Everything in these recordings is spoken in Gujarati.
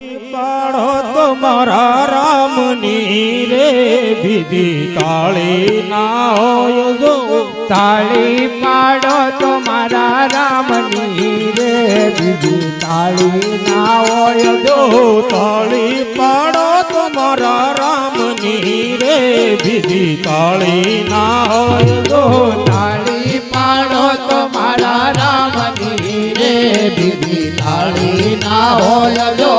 પાડો તો મારા રામની રે બીજી તાળી ના હોય જો. તાળી પાડો તો મારા રામની રે બીજી તાળી ના હોય જો. તાળી પાડો તો મારા રામની રે બીજી તાળી ના હોય જો. તાળી મારા રામની રે બીજી તાળી ના હોય જો.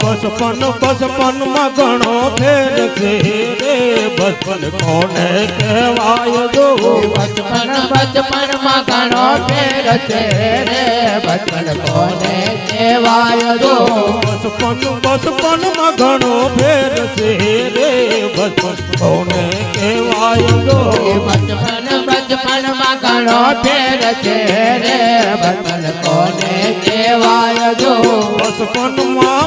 બસપન બસપનમાં ઘણો ફેર છે રે. બચપન કોને કહેવાય જો? બચપન બચપનમાં ઘણો ફેર છે રે. બચપન કોને કહેવાય જો? બસપન બસપનમાં ઘણો ફેર છે રે. બચપન કોને કહેવાય જો? બચપન બચપન ઘણો ફેર છે રે ભગવાન કોને કહેવાય જો?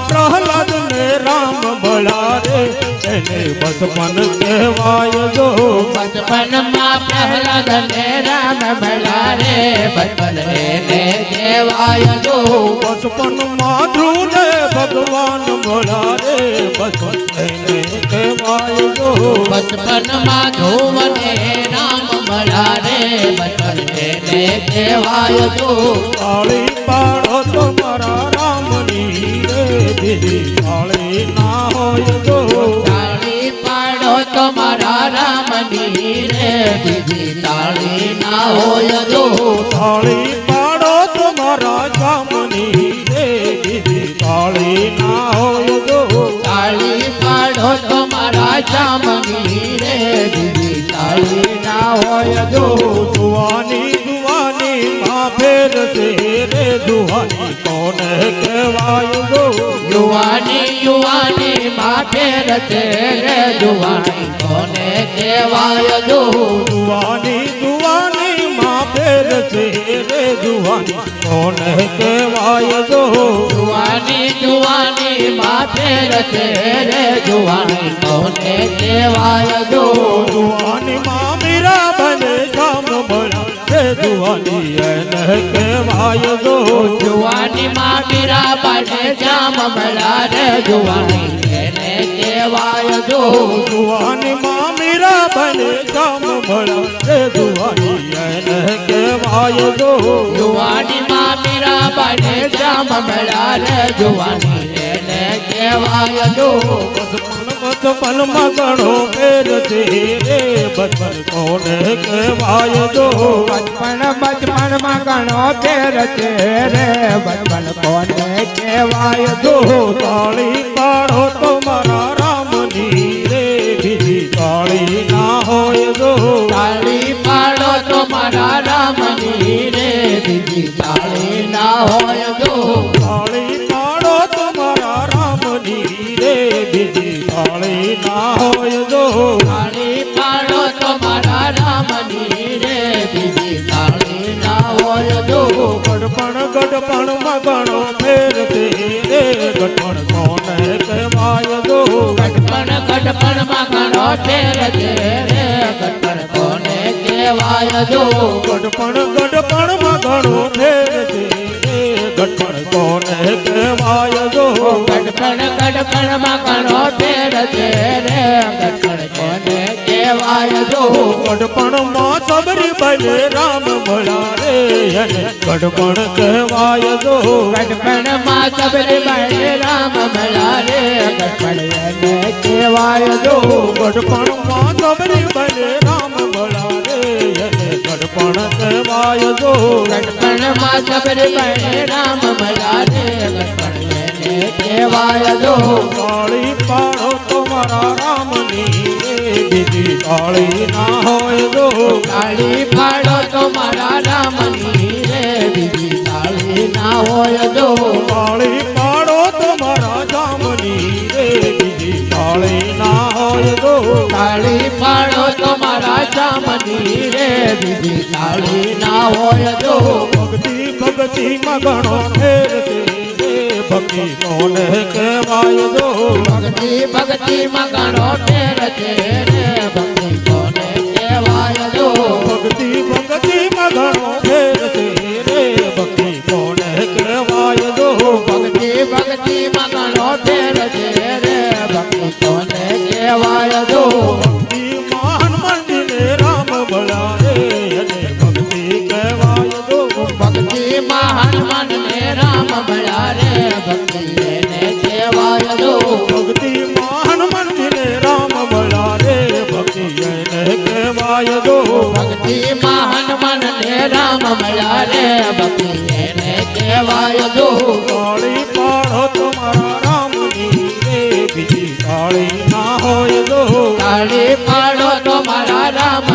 પ્રહલાદ ને રામ ભળા રે એને બચપન કહેવાય જો. બચપનમાં પ્રહલાદ ને રામ ભલા રે બચપન એને કહેવાય જો. બચપનમાં ધ્રુવ ને ભગવાન ભળા રે બચપન એને કહેવાય જો. બચપનમાં ધ્રુવ ને રામ ભલા રે બચપન એને કહેવાય જો. કાળી પાડો તો મારા રામની રે બીજી કાળી ના હોય જો. રામની રે બીજી તાળી ના હોય જો તાળી પાડો તો મારા જામની રે બીજી તાળી ના હોય જો તાળી પાડો તો મારા રે બીજી તાળી ના હોય જો જુવાની જુવાની માં ફેર રે જુવાની કોને કહેવાય જો યુવાની યુવાની માથે રચે રે જુવાની કોને કહેવાય જો જુવાની જુવાની માં ફેર છે રે જુવાની. કોને કહેવાય જો? જુવાની જુવાની ફેર છે રે જુવાની. કોને કહેવાય જો? જુવાની માં જુવાની એને કહેવાય જો જુવાની માં મીરા બાને જામ મળા રે જુવાની. એને કહેવાય જો જુવાની માં મીરા બને જામ ભળા રે જુવાની. એને કહેવાય જો જુવાની માં મીરા બાને જામ મળા રે જુવાની. એને કહેવાય જો બચપનમાં ઘણો ફેર છે રે બચપન કોને કહેવાય જો બચપન બચપનમાં ઘણો ફેર છે રે બચપન કોને કહેવાય જો તાળી પાડો તો મારા રામની રે બીજી તાળી ના હોય જો તાળી પાડો તો મારા રામની રે બીજી તાળી ના હોય જો તાળી ના હોય જો. પાળી પાડો તો મારા રામની રે દીદી પાળી ના હોય જો. ગડપણ ગડપણમાં ઘણો ફેર રે ગડપણ કોને કહેવાય જો. ગડપણ ગડપણમાં ઘણો ફેર રે ગડપણ કોને કહેવાય જો. ગડપણ ગડપણ કોને કહેવાય જો? ગટપણ ગટપણમાં કણો ફેર છે રે. ગટપણ કોને કહેવાય જો? ગડપણમાં સબરી બને રામ ભળા રે ગડપણ કહેવાય જો? ગટપણમાં સબરી બને રામ ભળા રે ગટપણ કહેવાય જો? ગડપણમાં સબરી ગટપણમાં સબરી બને રામ ભલા રે ગટપણ એને કહેવાય જો તાળી પાડો તો મારા રામની રે, બીજી ના હોય જામની રે બીજી કાળી ના હોય જો. ભક્તિ ભક્તિ માં ઘણો ફેર ભક્તિ કોને કહેવાય જો? ભક્તિ ભક્તિ માં ઘણો ફેર છે ભક્તિ ભક્તિ માં હનુમાન ને રામ મળ્યા રે ભક્તિ એને કહેવાય જો. કાળી પાડો તમારા રામ રે બીજી કાળી ના હોય જો. કાળી પાડો તમારા રામ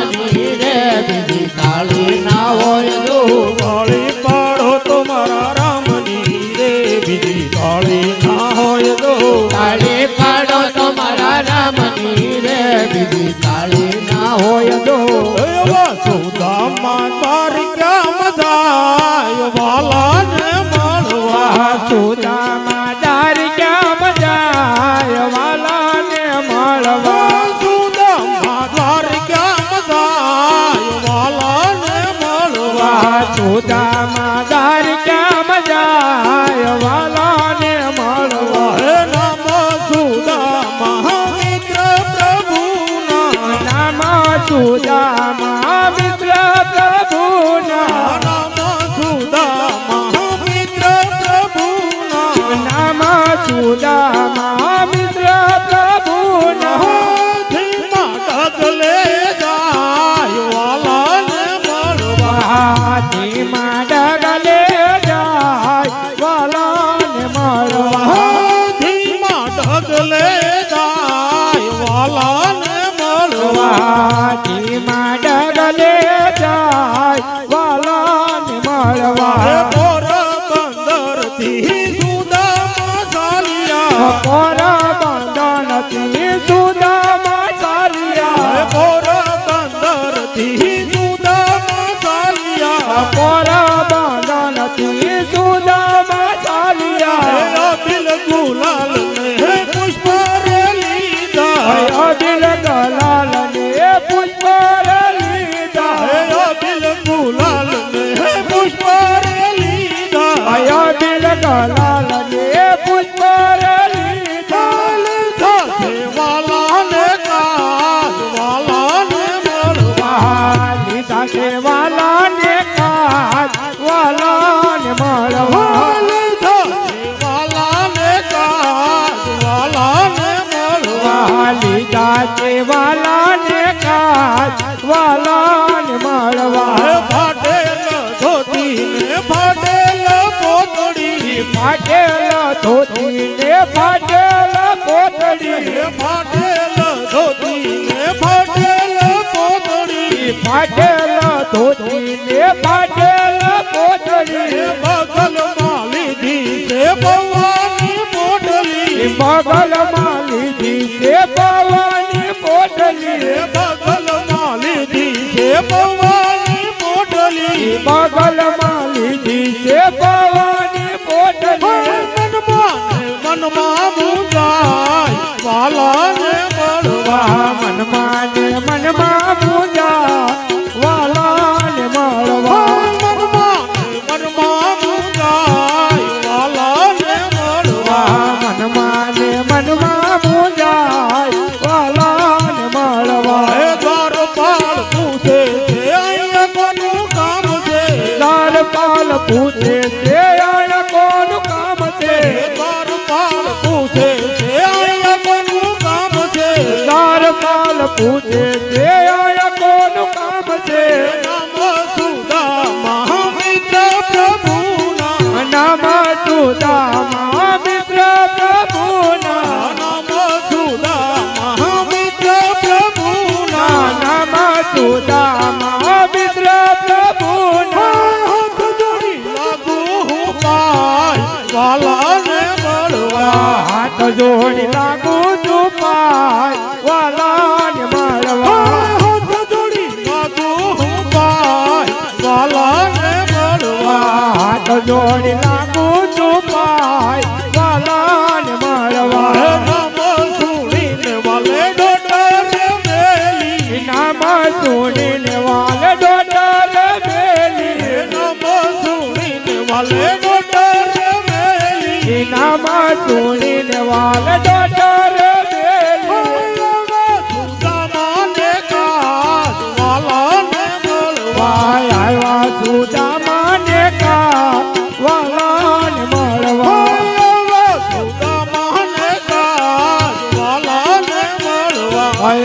ધીમા ડગલે જાય વાલાને મળવા હાથીમાં ડગલે જાય વાલાને મળવા પોરબંદરથી સુદામા ચાલ્યા કોર બંધનથી સુદામા હે ચાલ્યા પોરબંદરથી સુદામા ચાલ્યા કોર ધોતી ને ફાટેલ કોટડી ફાટેલ ધોતી ને ફાટેલ પોતડી ફાટેલ ધોતી ને ફાટેલ કોટડી બગલમાં લીધી છે ભવાની બગલમાં પૂછે છે આયા કોનું કામ છે નામ સુદામા મિત્ર પ્રભુના નામ સુદામા મિત્ર પ્રભુના નામ સુદામા મિત્ર પ્રભુના નામ સુદામા મિત્ર પ્રભુના હાથ જોડી લાગુ હું પાય વાલાને મળવા હાથ જોડી લાગુ. જોડી લાગુ તું પાય વાલાને મળવા સુણીને વાલે ડોટર મેલી. નામ સુણીને વાલ ડોટર હે નામ સુણીને વાલે ડોટર મેલી. નામ સુણીને વાલ ડોટર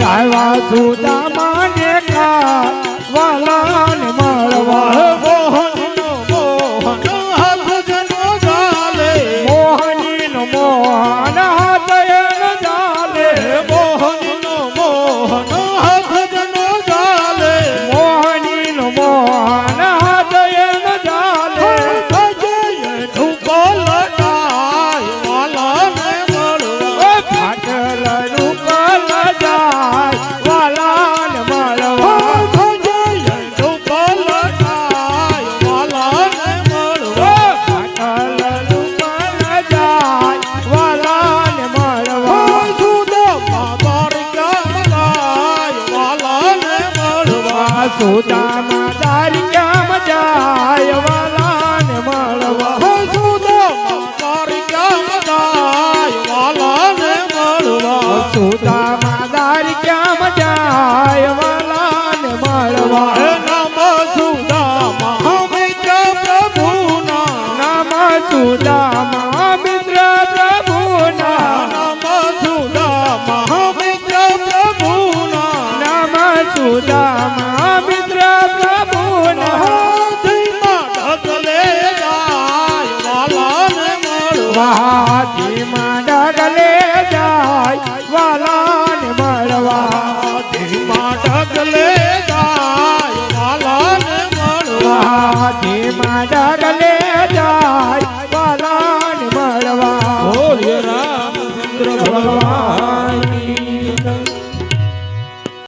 આવ્યા સુદામાને રામ જાય મહાથી ડગલે જાય વાલાન મળવા. ડગલે